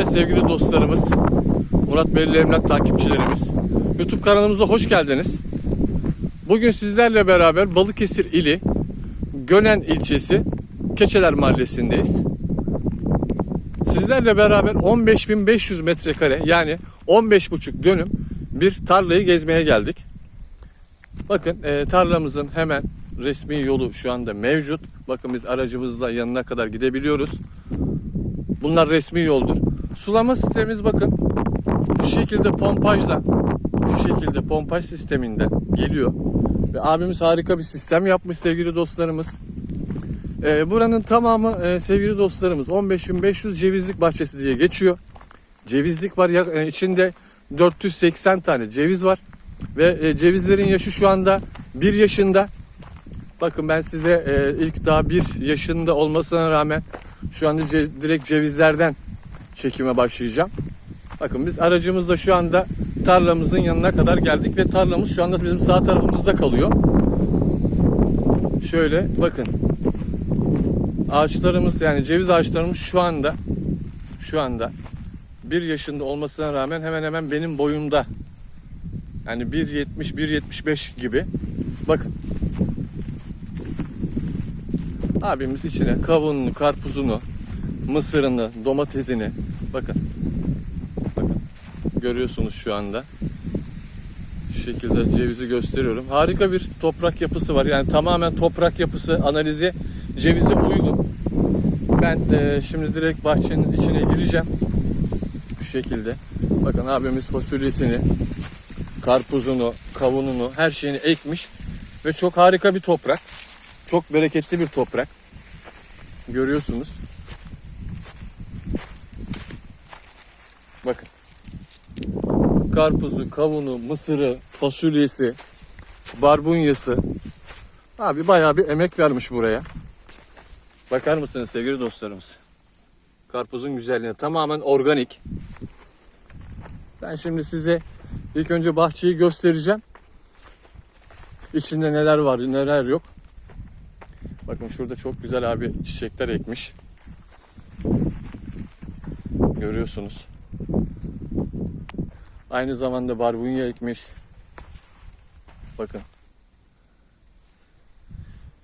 Evet sevgili dostlarımız, Murat Belli Emlak takipçilerimiz, YouTube kanalımıza hoş geldiniz. Bugün sizlerle beraber Balıkesir ili Gönen ilçesi Keçeler Mahallesi'ndeyiz. Sizlerle beraber 15.500 metrekare yani 15,5 dönüm bir tarlayı gezmeye geldik. Bakın e, tarlamızın hemen resmi yolu şu anda mevcut. Bakın biz aracımızla yanına kadar gidebiliyoruz. Bunlar resmi yoldur. Sulama sistemimiz bakın şu şekilde pompajla şu şekilde pompaj sisteminden geliyor. Ve abimiz harika bir sistem yapmış sevgili dostlarımız. Ee, buranın tamamı e, sevgili dostlarımız 15.500 cevizlik bahçesi diye geçiyor. Cevizlik var ya, e, içinde 480 tane ceviz var. Ve e, cevizlerin yaşı şu anda 1 yaşında. Bakın ben size e, ilk daha 1 yaşında olmasına rağmen şu anda ce- direkt cevizlerden çekime başlayacağım. Bakın biz aracımızla şu anda tarlamızın yanına kadar geldik ve tarlamız şu anda bizim sağ tarafımızda kalıyor. Şöyle bakın. Ağaçlarımız yani ceviz ağaçlarımız şu anda şu anda 1 yaşında olmasına rağmen hemen hemen benim boyumda. Yani 1.70 1.75 gibi. Bakın. Abimiz içine kavununu, karpuzunu, mısırını, domatesini bakın. Bakın. Görüyorsunuz şu anda. Şu şekilde cevizi gösteriyorum. Harika bir toprak yapısı var. Yani tamamen toprak yapısı analizi cevize uygun. Ben e, şimdi direkt bahçenin içine gireceğim. Şu şekilde. Bakın abimiz fasulyesini, karpuzunu, kavununu, her şeyini ekmiş. Ve çok harika bir toprak. Çok bereketli bir toprak. Görüyorsunuz. Bakın. Karpuzu, kavunu, mısırı, fasulyesi, barbunyası. Abi bayağı bir emek vermiş buraya. Bakar mısınız sevgili dostlarımız? Karpuzun güzelliğine tamamen organik. Ben şimdi size ilk önce bahçeyi göstereceğim. İçinde neler var, neler yok. Bakın şurada çok güzel abi çiçekler ekmiş. Görüyorsunuz. Aynı zamanda barbunya ekmiş. Bakın.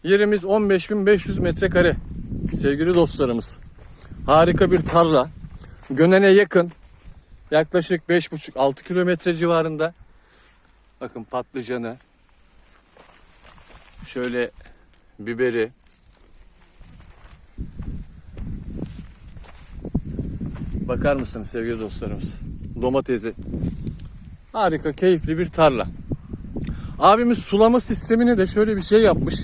Yerimiz 15.500 metrekare. Sevgili dostlarımız. Harika bir tarla. Gönen'e yakın. Yaklaşık 5,5-6 kilometre civarında. Bakın patlıcanı. Şöyle biberi. Bakar mısınız sevgili dostlarımız? Domatesi. Harika, keyifli bir tarla. Abimiz sulama sistemine de şöyle bir şey yapmış.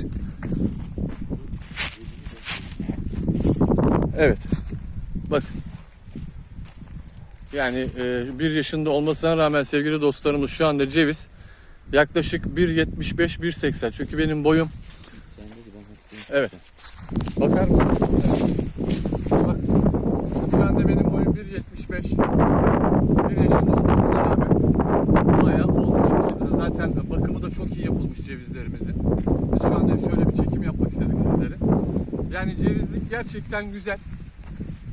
Evet. Bak. Yani e, bir yaşında olmasına rağmen sevgili dostlarımız şu anda ceviz yaklaşık 1.75-1.80. Çünkü benim boyum Evet. Bakar mısın? Bak. Şu anda benim 1.75. Bir yaşında olmasına rağmen bayağı olmuş. Zaten bakımı da çok iyi yapılmış cevizlerimizin. Biz şu anda şöyle bir çekim yapmak istedik sizlere. Yani cevizlik gerçekten güzel.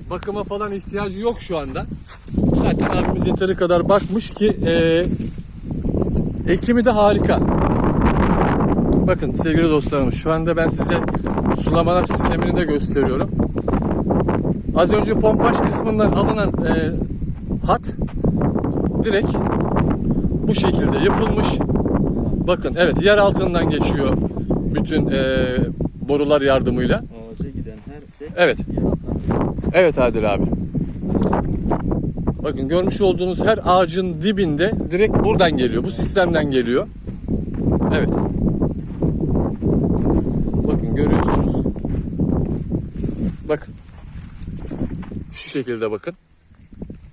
Bakıma falan ihtiyacı yok şu anda. Zaten abimiz yeteri kadar bakmış ki e, ekimi de harika. Bakın sevgili dostlarım şu anda ben size sulama sistemini de gösteriyorum. Az önce pompaj kısmından alınan e, hat direkt bu şekilde yapılmış. Bakın evet yer altından geçiyor bütün e, borular yardımıyla. Ağaca giden her şey Evet. Evet Adil abi. Bakın görmüş olduğunuz her ağacın dibinde direkt buradan geliyor. Bu sistemden geliyor. Evet. Bakın görüyorsunuz. Bakın. Şu şekilde bakın.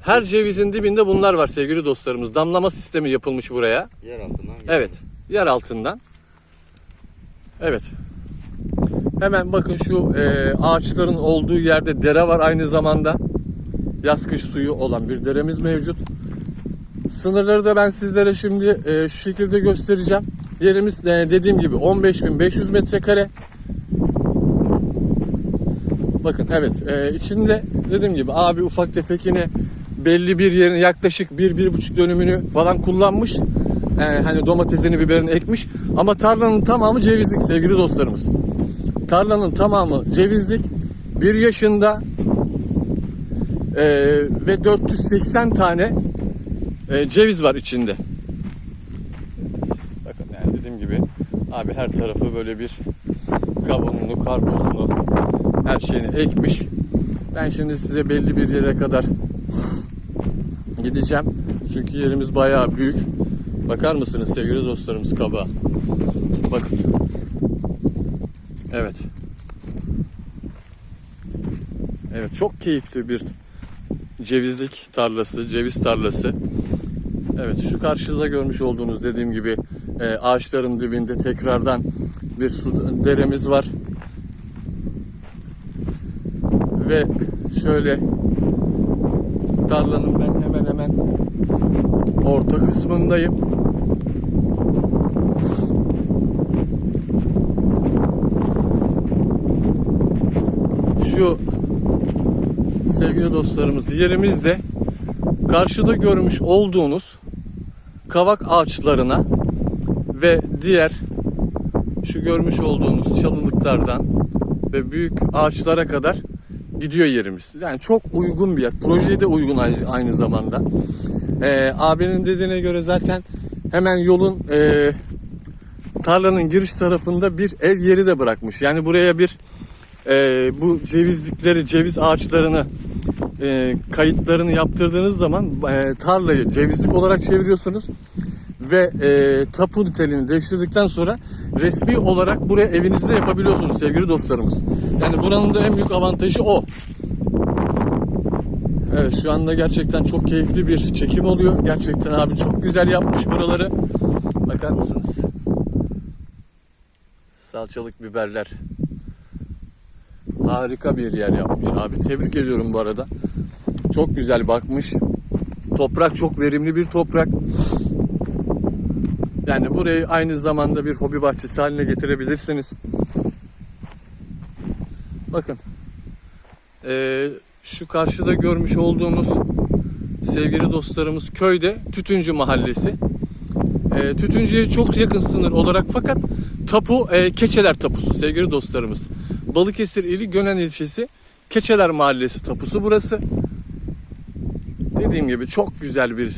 Her cevizin dibinde bunlar var sevgili dostlarımız. Damlama sistemi yapılmış buraya. Yer altından. Evet. Yer altından. Evet. Hemen bakın şu e, ağaçların olduğu yerde dere var aynı zamanda. Yaz kış suyu olan bir deremiz mevcut. Sınırları da ben sizlere şimdi e, şu şekilde göstereceğim. Yerimiz e, dediğim gibi 15.500 metrekare. Bakın evet e, içinde dediğim gibi abi ufak tefek yine belli bir yerin yaklaşık bir, bir buçuk dönümünü falan kullanmış. Ee, hani domatesini, biberini ekmiş. Ama tarlanın tamamı cevizlik sevgili dostlarımız. Tarlanın tamamı cevizlik. Bir yaşında ee, ve 480 tane e, ceviz var içinde. Bakın yani dediğim gibi abi her tarafı böyle bir kavununu, karpuzunu, her şeyini ekmiş. Ben şimdi size belli bir yere kadar gideceğim. Çünkü yerimiz bayağı büyük. Bakar mısınız sevgili dostlarımız kabağa? Bakın. Evet. Evet çok keyifli bir cevizlik tarlası, ceviz tarlası. Evet şu karşıda görmüş olduğunuz dediğim gibi e, ağaçların dibinde tekrardan bir su deremiz var. Ve şöyle tarlanın ben hemen hemen orta kısmındayım. Şu sevgili dostlarımız yerimizde karşıda görmüş olduğunuz kavak ağaçlarına ve diğer şu görmüş olduğunuz çalılıklardan ve büyük ağaçlara kadar gidiyor yerimiz. Yani çok uygun bir yer. Projeye de uygun aynı, zamanda. Ee, abinin dediğine göre zaten hemen yolun e, tarlanın giriş tarafında bir ev yeri de bırakmış. Yani buraya bir e, bu cevizlikleri, ceviz ağaçlarını e, kayıtlarını yaptırdığınız zaman e, tarlayı cevizlik olarak çeviriyorsunuz ve e, tapu niteliğini değiştirdikten sonra resmi olarak buraya evinizde yapabiliyorsunuz sevgili dostlarımız. Yani buranın da en büyük avantajı o. Evet şu anda gerçekten çok keyifli bir çekim oluyor. Gerçekten abi çok güzel yapmış buraları. Bakar mısınız? Salçalık biberler. Harika bir yer yapmış abi. Tebrik ediyorum bu arada. Çok güzel bakmış. Toprak çok verimli bir toprak. Yani burayı aynı zamanda bir hobi bahçesi haline getirebilirsiniz. Bakın. Ee, şu karşıda görmüş olduğunuz sevgili dostlarımız köyde Tütüncü Mahallesi. Ee, Tütüncü'ye çok yakın sınır olarak fakat tapu e, Keçeler Tapusu sevgili dostlarımız. Balıkesir ili Gönen ilçesi Keçeler Mahallesi tapusu burası. Dediğim gibi çok güzel bir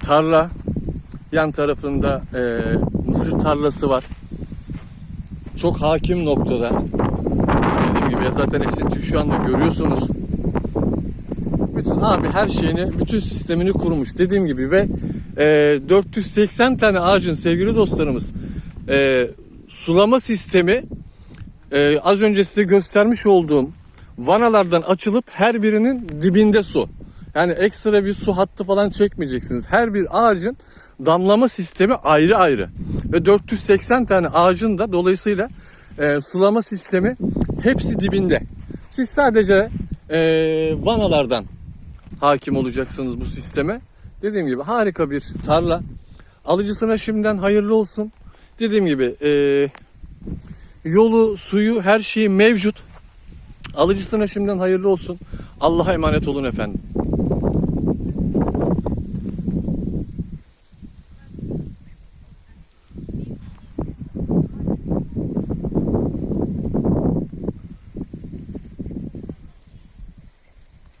tarla. Yan tarafında e, mısır tarlası var. Çok hakim noktada. Dediğim gibi zaten esintiyi şu anda görüyorsunuz. Bütün abi her şeyini, bütün sistemini kurmuş. Dediğim gibi ve e, 480 tane ağacın sevgili dostlarımız e, sulama sistemi e, az önce size göstermiş olduğum vanalardan açılıp her birinin dibinde su. Yani ekstra bir su hattı falan çekmeyeceksiniz. Her bir ağacın damlama sistemi ayrı ayrı. Ve 480 tane ağacın da dolayısıyla e, sulama sistemi hepsi dibinde. Siz sadece e, vanalardan hakim olacaksınız bu sisteme. Dediğim gibi harika bir tarla. Alıcısına şimdiden hayırlı olsun. Dediğim gibi e, yolu, suyu, her şeyi mevcut. Alıcısına şimdiden hayırlı olsun. Allah'a emanet olun efendim.